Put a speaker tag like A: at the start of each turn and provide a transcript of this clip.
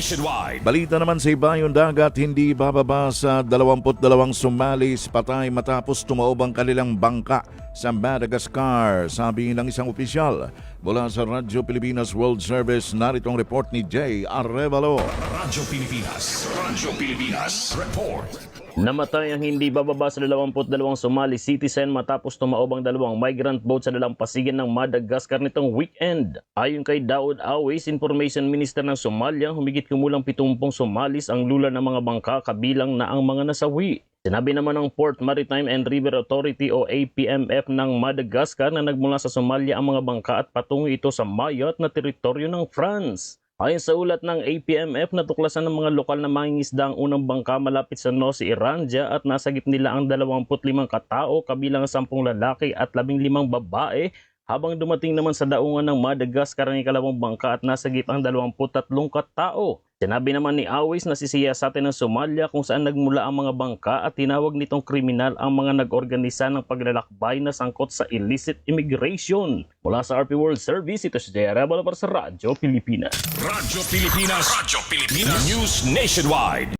A: Nationwide.
B: Balita naman sa ibayong dagat, hindi bababa sa 22 Somalis patay matapos tumaob ang kanilang bangka sa Madagascar, sabi ng isang opisyal. Mula sa Radyo Pilipinas World Service, narito ang report ni Jay Arevalo.
A: Radyo Pilipinas. Radyo Pilipinas. Report.
C: Namatay ang hindi bababa sa 22 Somali citizen matapos tumaob ang dalawang migrant boat sa dalampasigan ng Madagascar nitong weekend. Ayon kay Daud Awis, Information Minister ng Somalia, humigit kumulang 70 Somalis ang lula ng mga bangka kabilang na ang mga nasawi. Sinabi naman ng Port Maritime and River Authority o APMF ng Madagascar na nagmula sa Somalia ang mga bangka at patungo ito sa Mayotte na teritoryo ng France. Ayon sa ulat ng APMF, natuklasan ng mga lokal na mangingisda ang unang bangka malapit sa Nosy Irandia at nasagip nila ang 25 katao kabilang 10 lalaki at 15 babae habang dumating naman sa daungan ng Madagascar ang ikalawang bangka at nasagip ang 23 katao. Sinabi naman ni Awis na sisiyasatin ng Somalia kung saan nagmula ang mga bangka at tinawag nitong kriminal ang mga nag-organisa ng paglalakbay na sangkot sa illicit immigration. Mula sa RP World Service, ito si Jay Arevalo para sa Radyo Pilipinas.
A: Radyo Pilipinas. Radyo Pilipinas. News Nationwide.